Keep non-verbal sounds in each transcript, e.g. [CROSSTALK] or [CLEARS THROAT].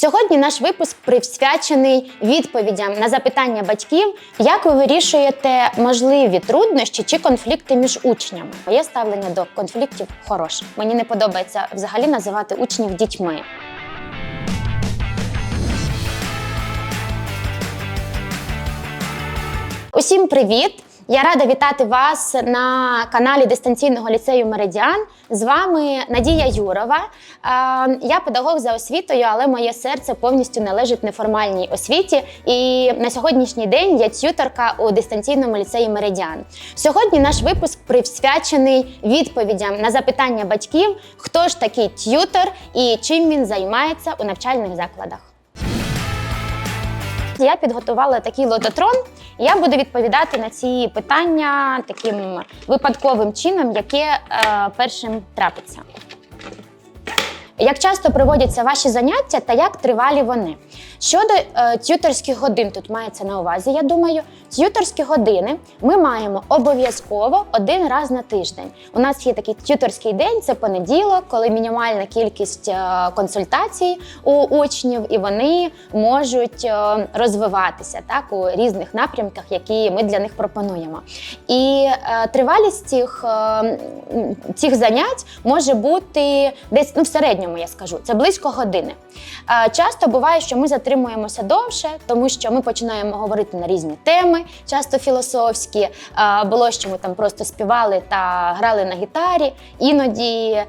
Сьогодні наш випуск присвячений відповідям на запитання батьків, як ви вирішуєте можливі труднощі чи конфлікти між учнями. Моє ставлення до конфліктів хороше. Мені не подобається взагалі називати учнів дітьми. Усім привіт! Я рада вітати вас на каналі дистанційного ліцею Меридіан. З вами Надія Юрова. Е, Я педагог за освітою, але моє серце повністю належить неформальній освіті. І на сьогоднішній день я т'юторка у дистанційному ліцеї Меридіан. Сьогодні наш випуск присвячений відповідям на запитання батьків, хто ж такий т'ютор і чим він займається у навчальних закладах. Я підготувала такий лототрон. Я буду відповідати на ці питання таким випадковим чином, яке е, першим трапиться. Як часто проводяться ваші заняття та як тривалі вони? Щодо е, т'юторських годин, тут мається на увазі, я думаю, т'юторські години ми маємо обов'язково один раз на тиждень. У нас є такий т'юторський день, це понеділок, коли мінімальна кількість е, консультацій у учнів, і вони можуть е, розвиватися так у різних напрямках, які ми для них пропонуємо. І е, тривалість цих, е, цих занять може бути десь ну, в середньому, я скажу, це близько години. Е, Часто буває, що ми затримуємося довше, тому що ми починаємо говорити на різні теми, часто філософські. Е, Було, що ми там просто співали та грали на гітарі. Іноді е,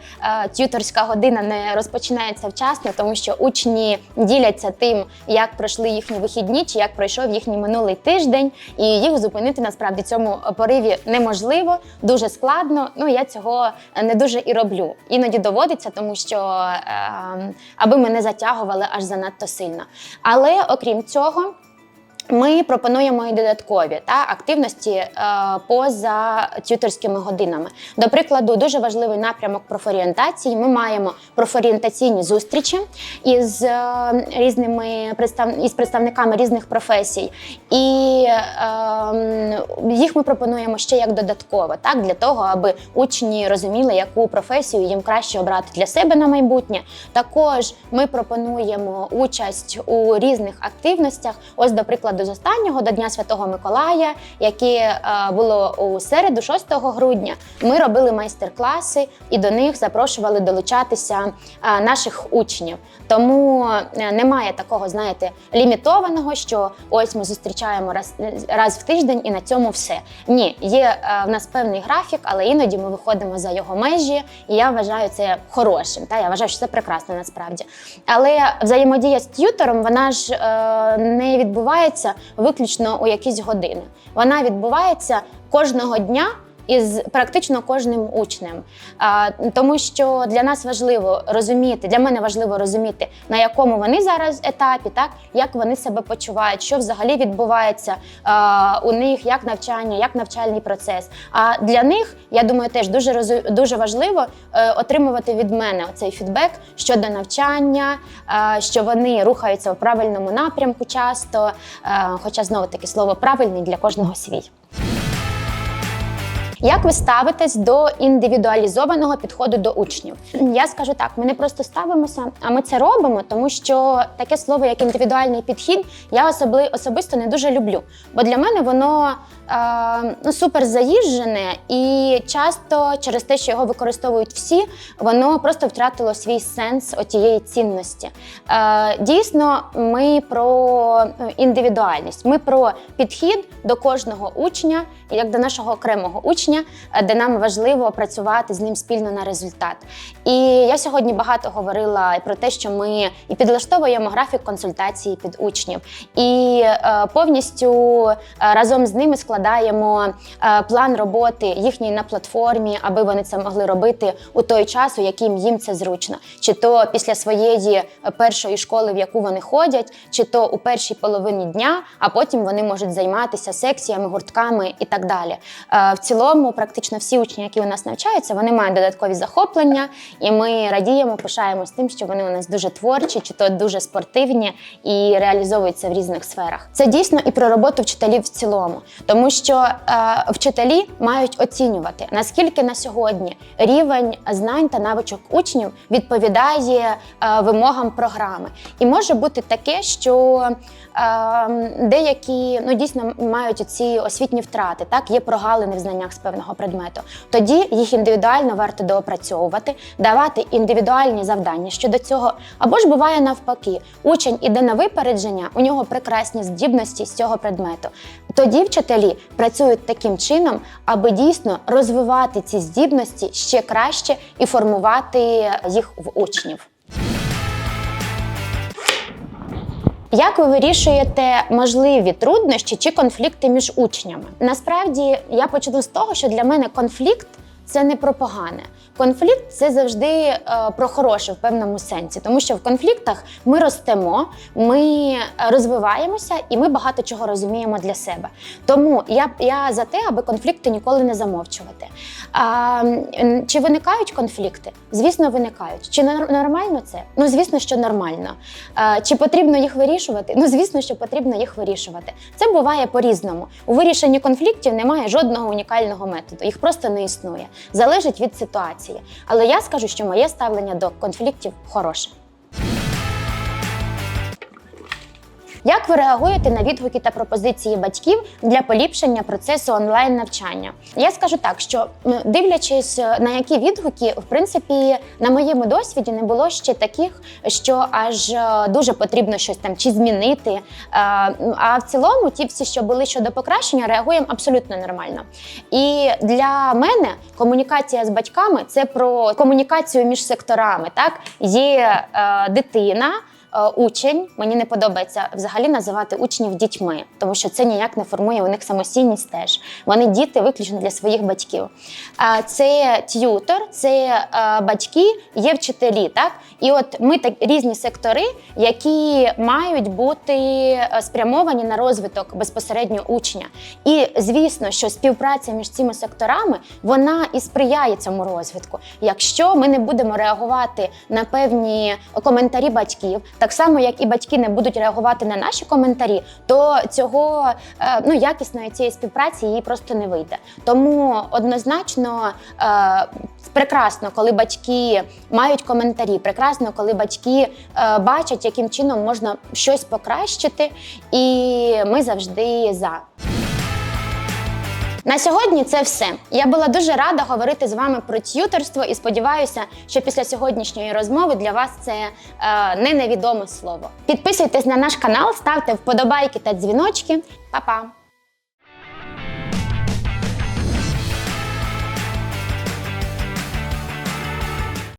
т'юторська година не розпочинається вчасно, тому що учні діляться тим, як пройшли їхні вихідні, чи як пройшов їхній минулий тиждень, і їх зупинити насправді цьому пориві неможливо, дуже складно. Ну я цього не дуже і роблю. Іноді доводиться, тому що аби ми не затягували аж занадто сильно. Але окрім цього. Ми пропонуємо і додаткові та активності е, поза тюторськими годинами. До прикладу, дуже важливий напрямок профорієнтації. Ми маємо профорієнтаційні зустрічі із е, різними представ... із представниками різних професій, і е, їх ми пропонуємо ще як додатково, так для того, аби учні розуміли, яку професію їм краще обрати для себе на майбутнє. Також ми пропонуємо участь у різних активностях. Ось, до прикладу, з останнього до Дня Святого Миколая, яке е, було у середу, 6 грудня. Ми робили майстер-класи і до них запрошували долучатися е, наших учнів. Тому е, немає такого, знаєте, лімітованого, що ось ми зустрічаємо раз, раз в тиждень і на цьому все. Ні, є в нас певний графік, але іноді ми виходимо за його межі, і я вважаю це хорошим. Та я вважаю, що це прекрасно насправді. Але взаємодія з т'ютором вона ж е, не відбувається виключно у якісь години. Вона відбувається кожного дня. Із практично кожним учнем, тому що для нас важливо розуміти, для мене важливо розуміти, на якому вони зараз етапі, так як вони себе почувають, що взагалі відбувається у них, як навчання, як навчальний процес. А для них, я думаю, теж дуже дуже важливо е, отримувати від мене цей фідбек щодо навчання, що вони рухаються в правильному напрямку часто. Е, хоча знову таки слово правильний для кожного свій. Як ви ставитесь до індивідуалізованого підходу до учнів? [CLEARS THROAT] Я скажу так: ми не просто ставимося, а ми це робимо, тому що таке слово, як індивідуальний підхід, я особли, особисто не дуже люблю. Бо для мене воно ну, супер заїжджене, і часто через те, що його використовують всі, воно просто втратило свій сенс отієї цінності. Е, дійсно, ми про е, індивідуальність, ми про підхід до кожного учня, як до нашого окремого учня, е, де нам важливо працювати з ним спільно на результат. І я сьогодні багато говорила про те, що ми і підлаштовуємо графік консультації під учнів, і е, повністю е, разом з ними складаємо е, план роботи їхньої на платформі, аби вони це могли робити у той час, у яким їм це зручно, чи то після своєї е, першої школи, в яку вони ходять, чи то у першій половині дня, а потім вони можуть займатися секціями, гуртками і так далі. Е, В цілому, практично всі учні, які у нас навчаються, вони мають додаткові захоплення, і ми радіємо, пишаємось тим, що вони у нас дуже творчі, чи то дуже спортивні і реалізовуються в різних сферах. Це дійсно і про роботу вчителів в цілому, тому що е, вчителі мають оцінювати, наскільки на сьогодні рівень знань та навичок учнів відповідає е, вимогам програми. І може бути таке, що е, деякі ну дійсно мають ці освітні втрати, так є прогалини в знаннях з певного предмету. Тоді їх індивідуально варто доопрацьовувати, давати індивідуальні завдання щодо цього. Або ж буває навпаки, учень іде на випередження, у нього прекрасні здібності з цього предмету. Тоді вчителі працюють таким чином, аби дійсно розвивати ці здібності ще краще і формувати їх в учнів. Як ви вирішуєте можливі труднощі чи конфлікти між учнями? Насправді я почну з того, що для мене конфлікт це не про погане. Конфлікт це завжди е, про хороше в певному сенсі, тому що в конфліктах ми ростемо, ми розвиваємося і ми багато чого розуміємо для себе. Тому я, я за те, аби конфлікти ніколи не замовчувати. А, чи виникають конфлікти? Звісно, виникають. Чи нормально це? Ну, звісно, що нормально. А, чи потрібно їх вирішувати? Ну, звісно, що потрібно їх вирішувати. Це буває по-різному. У вирішенні конфліктів немає жодного унікального методу, їх просто не існує. Залежить від ситуації. Але я скажу, що моє ставлення до конфліктів хороше. Як ви реагуєте на відгуки та пропозиції батьків для поліпшення процесу онлайн навчання? Я скажу так, що дивлячись е, на які відгуки, в принципі, на моєму досвіді не було ще таких, що аж е, дуже потрібно щось там чи змінити. Е, А в цілому, ті всі, що були щодо покращення, реагуємо абсолютно нормально. І для мене комунікація з батьками це про комунікацію між секторами. Так є е, дитина. Е, Учень мені не подобається взагалі називати учнів дітьми, тому що це ніяк не формує у них самостійність теж. Вони діти виключно для своїх батьків. А це т'ютор, це е, батьки, є вчителі. Так і от ми так різні сектори, які мають бути е, спрямовані на розвиток безпосередньо учня. І звісно, що співпраця між цими секторами вона і сприяє цьому розвитку. Якщо ми не будемо реагувати на певні коментарі батьків, так само як і батьки не будуть реагувати на наші коментарі, то цього е, ну якісної цієї співпраці її просто не вийде. Тому однозначно е, прекрасно, коли батьки мають коментарі, прекрасно, коли батьки е, бачать, яким чином можна щось покращити, і ми завжди за. На сьогодні це все. Я була дуже рада говорити з вами про т'ютерство і сподіваюся, що після сьогоднішньої розмови для вас це е, не невідоме слово. Підписуйтесь на наш канал, ставте вподобайки та дзвіночки. Па-па!